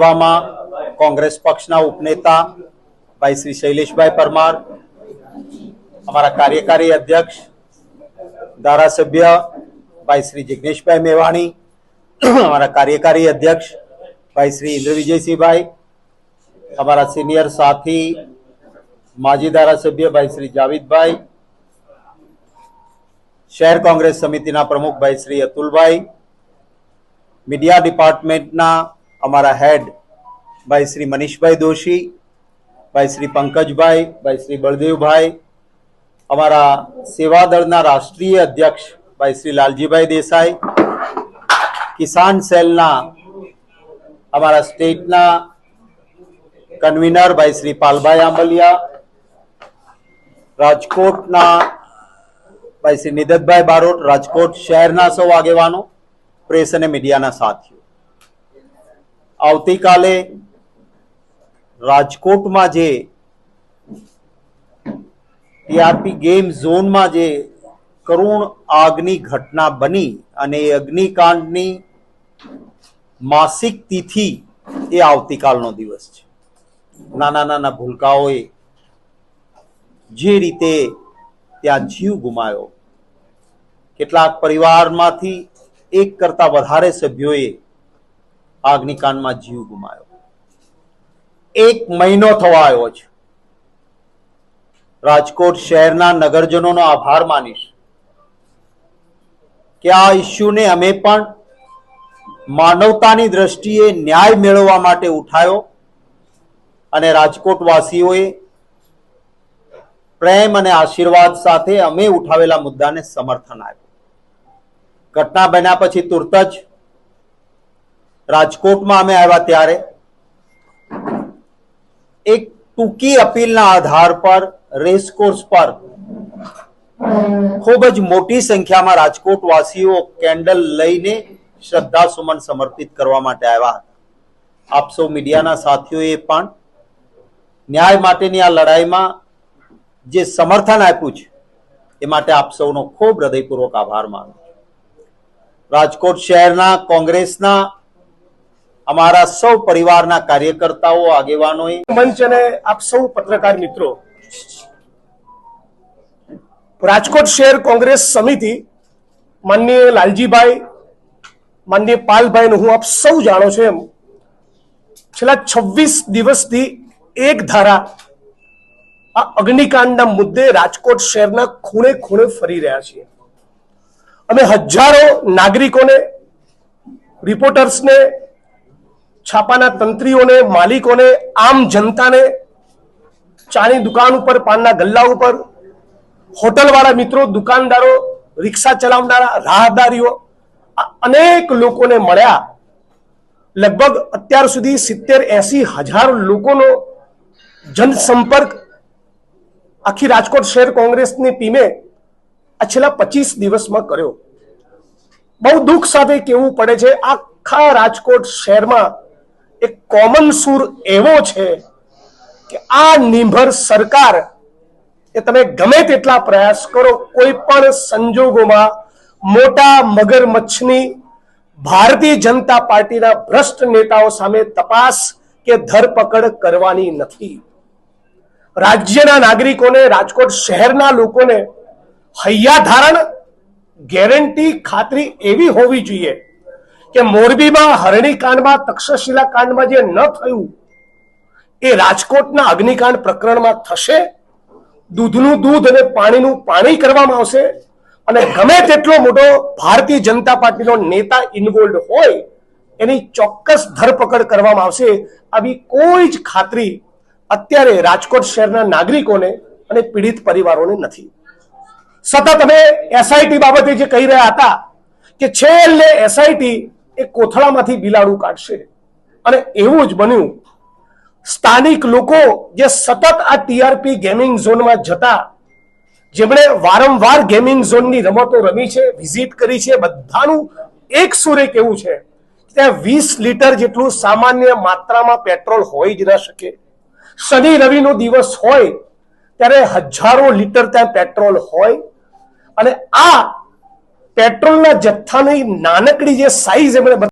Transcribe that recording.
સભામાં કોંગ્રેસ પક્ષના ઉપનેતા ભાઈ શ્રી શૈલેષભાઈ પરમાર, અમારા કાર્યકારી અધ્યક્ષ, ધારાસભ્ય ભાઈ શ્રી જિગ્નેશભાઈ મેવાણી, અમારા કાર્યકારી અધ્યક્ષ ભાઈ શ્રી ઇન્દ્ર વિજયસિંહભાઈ અમારા સિનિયર સાથી, માજી ધારાસભ્ય ભાઈ શ્રી જાવિદભાઈ, શહેર કોંગ્રેસ સમિતિના પ્રમુખ ભાઈ શ્રી અતુલભાઈ, મીડિયા ડિપાર્ટમેન્ટના અમારા હેડ ભાઈ શ્રી મનીષભાઈ દોશી ભાઈ શ્રી પંકજભાઈ ભાઈ શ્રી બળદેવભાઈ, અમારા સેવાદળના રાષ્ટ્રીય અધ્યક્ષ ભાઈ શ્રી લાલજીભાઈ દેસાઈ, કિસાન સેલના અમારા સ્ટેટના કન્વીનર ભાઈ શ્રી પાલભાઈ આંબલિયા, રાજકોટના ભાઈ શ્રી નિદતભાઈ બારોટ, રાજકોટ શહેરના સૌ આગેવાનો, પ્રેસ અને મીડિયાના સાથીઓ. આવતીકાલે રાજકોટમાં જે ટીઆરપી ગેમ ઝોનમાં જે કરુણ આગની ઘટના બની અને એ અગ્નિકાંડની માસિક તિથિ એ આવતીકાલનો દિવસ છે. નાના નાના ભૂલકાઓએ જે રીતે ત્યાં જીવ ગુમાયો, કેટલાક પરિવારમાંથી એક કરતા વધારે સભ્યોએ આ અગ્નિકાંડમાં જીવ ગુમાયો. એક મહિનો થવા આવ્યો છે રાજકોટ શહેરના નગરજનોનો આભાર માનીશ કે આ ઇસ્યુને અમે પણ માનવતાની દ્રષ્ટિએ ન્યાય મેળવવા માટે ઉઠાયો અને રાજકોટ વાસીઓએ પ્રેમ અને આશીર્વાદ સાથે અમે ઉઠાવેલા મુદ્દાને સમર્થન આપ્યું. ઘટના બન્યા પછી તુરત જ રાજકોટમાં અમે આવ્યા ત્યારે. એક ટૂંકી અપીલના આધાર પર રેસકોર્સ પર ખૂબ જ મોટી સંખ્યામાં રાજકોટ વાસીઓ કેન્ડલ લઈને શ્રદ્ધા સુમન સમર્પિત કરવા માટે આવ્યા હતા. આપ સૌ મીડિયાના સાથીઓએ પણ ન્યાય માટેની આ લડાઈમાં જે સમર્થન આપ્યું છે, એ માટે આપ સૌનો ખૂબ હૃદયપૂર્વક આભાર માનું રાજકોટ શહેરના કોંગ્રેસના અમારા સૌ પરિવારના કાર્યકર્તાઓ, આગેવાનોએ મંચ અને આપ સૌ પત્રકાર મિત્રો, રાજકોટ શહેર કોંગ્રેસ સમિતિ, માનનીય લાલજીભાઈ, માનનીય પાલભાઈ હું આપ સૌ જાણો છો એમ, છેલ્લા છવ્વીસ દિવસથી એક ધારા આ અગ્નિકાંડના મુદ્દે રાજકોટ શહેરના ખૂણે ખૂણે ફરી રહ્યા છીએ. અમે હજારો નાગરિકોને રિપોર્ટર્સને છાપાના તંત્રીઓને, માલિકોને, આમ જનતાને ચાની દુકાન ઉપર, પાનના ગલ્લા ઉપર, હોટલવાળા મિત્રો, દુકાનદારો, રિક્ષા ચલાવનારા, રાહદારીઓ અનેક લોકોને મળ્યા. લગભગ અત્યાર સુધી સિત્તેર એસી હજાર લોકોનો જનસંપર્ક આખી રાજકોટ શહેર કોંગ્રેસની ટીમે આ છેલ્લા પચીસ દિવસમાં કર્યો. બહુ દુઃખ સાથે કહેવું પડે છે, આખા રાજકોટ શહેરમાં એક કોમન સૂર એવો છે કે આ નિર્ભર સરકાર એ તમે ગમે તેટલા પ્રયાસ કરો, કોઈ પણ સંજોગોમાં મોટા મગરમચ્છની ભારતીય જનતા પાર્ટીના ભ્રષ્ટ નેતાઓ સામે તપાસ કે ધરપકડ કરવાની નથી. રાજ્યના નાગરિકોને, રાજકોટ શહેરના લોકોને હૈયાધારણ ગેરંટી ખાતરી એવી હોવી જોઈએ કે મોરબીમાં હરણી કાંડમાં તક્ષશિલા કાંડમાં જે ન થયું, એ રાજકોટના અગ્નિકાંડ પ્રકરણમાં થશે? દૂધનું દૂધ અને પાણીનું પાણી કરવામાં આવશે? અને ગમે તેટલો મોટો ભારતીય જનતા પાર્ટીનો નેતા ઇન્વોલ્ડ હોય, એની ચોક્કસ ધરપકડ કરવામાં આવશે. આવી કોઈ જ ખાતરી અત્યારે રાજકોટ શહેરના નાગરિકોને અને પીડિત પરિવારોને નથી. સતત અમે એસઆઈટી બાબતે જે કહી રહ્યા હતા કે છેલ્લે એસઆઈટી એ કોથળામાંથી બિલાડું કાઢશે. અને એવું જ બન્યું. સ્થાનિક લોકો જે સતત આ ટીઆરપી ગેમિંગ ઝોનમાં જતા, જેમણે વારંવાર ગેમિંગ ઝોનની રમતો રમી છે વિઝિટ કરી છે, બધાનું એક સુરે કેવું છે ત્યાં વીસ લીટર જેટલું સામાન્ય માત્રામાં પેટ્રોલ હોય જ ન શકે. શનિ રવિનો દિવસ હોય, ત્યારે હજારો લીટર ત્યાં પેટ્રોલ હોય. અને આ પેટ્રોલના જથ્થાની નાનકડી જે સાઈઝ એમણે